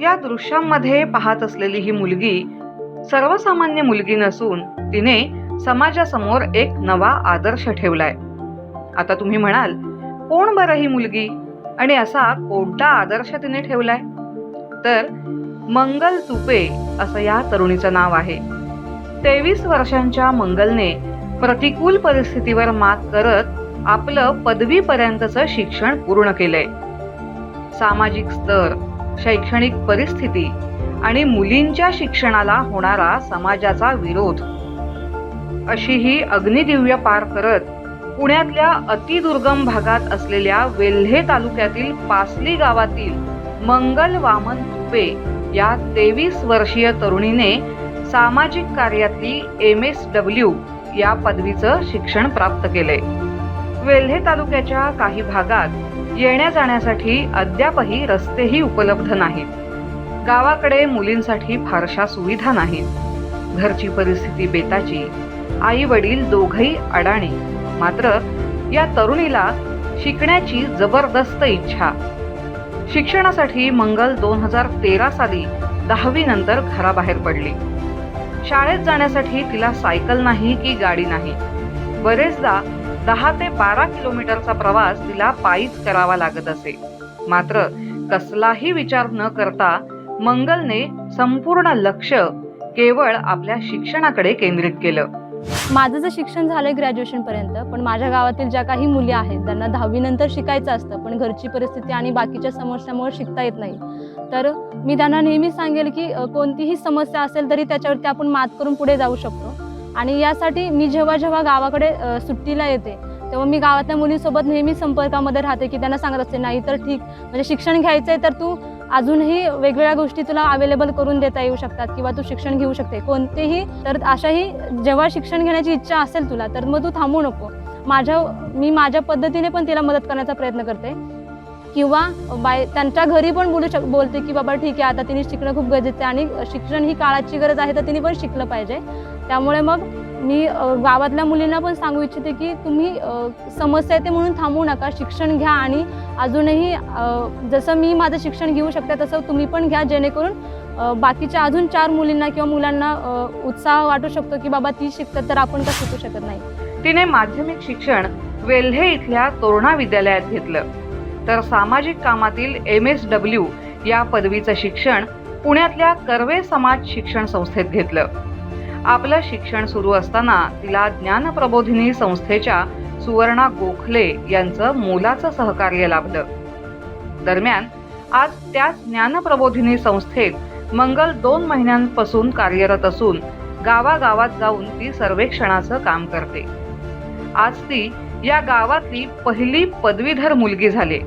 या दृश्यांमध्ये पाहत असलेली ही मुलगी सर्वसामान्य मुलगी नसून तिने समाजासमोर एक नवा आदर्श ठेवलाय. आता तुम्ही म्हणाल कोण बरं ही मुलगी? आणि असा कोणता आदर्श तिने ठेवलाय? तर मंगल तुपे असं या तरुणीचं नाव आहे. तेवीस वर्षांच्या मंगलने प्रतिकूल परिस्थितीवर मात करत आपलं पदवीपर्यंतचं शिक्षण पूर्ण केलंय. सामाजिक स्तर शैक्षणिक परिस्थिती आणि मुलींच्या शिक्षणाला होणारा समाजाचा विरोध. अशी ही अग्निदिव्य पार करत पुण्यातल्या अतिदुर्गम भागात असलेल्या वेल्हे तालुक्यातील पासली गावातील मंगल वामन तुपे या तेवीस वर्षीय तरुणीने सामाजिक कार्यातली एम एस डब्ल्यू या पदवीचं शिक्षण प्राप्त केले. वेल्हे तालुक्याच्या काही भागात येण्या जाण्यासाठी अद्यापही रस्तेही उपलब्ध नाहीत. गावाकडे मुलींसाठी फारशा सुविधा नाहीत. घरची परिस्थिती बेताची. आई वडील दोघही अडाणी. मात्र या तरुणीला शिकण्याची जबरदस्त इच्छा. शिक्षणासाठी मंगल दोन हजार तेरा साली दहावी नंतर घराबाहेर पडली. शाळेत जाण्यासाठी तिला सायकल नाही की गाडी नाही. बरेचदा दहा ते बारा किलोमीटरचा प्रवास तिला पायीच करावा लागत असे. मात्र कसलाही विचार न करता मंगलने संपूर्ण लक्ष केवळ आपल्या शिक्षणाकडे केंद्रित केलं. माझं जे शिक्षण झालंय ग्रॅज्युएशन पर्यंत पण माझ्या गावातील ज्या काही मुली आहेत त्यांना दहावी नंतर शिकायचं असतं पण घरची परिस्थिती आणि बाकीच्या समस्यामुळे शिकता येत नाही. तर मी त्यांना नेहमीच सांगेल की कोणतीही समस्या असेल तरी त्याच्यावरती आपण मात करून पुढे जाऊ शकतो. आणि यासाठी मी जेव्हा जेव्हा गावाकडे सुट्टीला येते तेव्हा मी गावातल्या मुलींसोबत नेहमी संपर्कामध्ये राहते की त्यांना सांगत असते नाही तर ठीक म्हणजे शिक्षण घ्यायचं आहे तर तू अजूनही वेगवेगळ्या गोष्टी तुला अवेलेबल करून देता येऊ शकतात किंवा तू शिक्षण घेऊ शकते कोणतेही तर अशाही जेव्हा शिक्षण घेण्याची इच्छा असेल तुला तर मग तू थांबू नको. माझ्या मी माझ्या पद्धतीने पण तिला मदत करण्याचा प्रयत्न करते. किंवा बाय त्यांच्या घरी पण बोलू शक बोलते की बाबा ठीक आहे आता तिने शिकणं खूप गरजेचं आहे आणि शिक्षण ही काळाची गरज आहे तर तिने पण शिकलं पाहिजे. त्यामुळे मग मी गावातल्या मुलींना पण सांगू इच्छिते की तुम्ही समस्या येते म्हणून थांबू नका शिक्षण घ्या आणि अजूनही जसं मी माझं शिक्षण घेऊ शकते तसं तुम्ही पण घ्या जेणेकरून बाकीच्या अजून चार मुलींना किंवा मुलांना उत्साह वाटू शकतो की बाबा ती शिकतात तर आपण का शिकू शकत नाही. तिने माध्यमिक शिक्षण वेल्हे इथल्या तोरणा विद्यालयात घेतलं. तर सामाजिक कामातील एम एस डब्ल्यू या पदवीचं शिक्षण पुण्यातल्या कर्वे समाज शिक्षण संस्थेत घेतलं. आपलं शिक्षण सुरू असताना तिला ज्ञानप्रबोधिनी संस्थेच्या सुवर्णा गोखले यांचं मोलाचं सहकार्य लाभलं. दरम्यान आज त्याच ज्ञानप्रबोधिनी संस्थेत मंगल दोन महिन्यांपासून कार्यरत असून गावागावात जाऊन ती सर्वेक्षणाचं काम करते. आज ती या गावातली पहिली पदवीधर मुलगी झाली.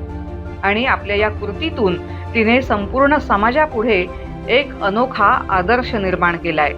आणि आपल्या या कृतीतून तिने संपूर्ण समाजापुढे एक अनोखा आदर्श निर्माण केलाय.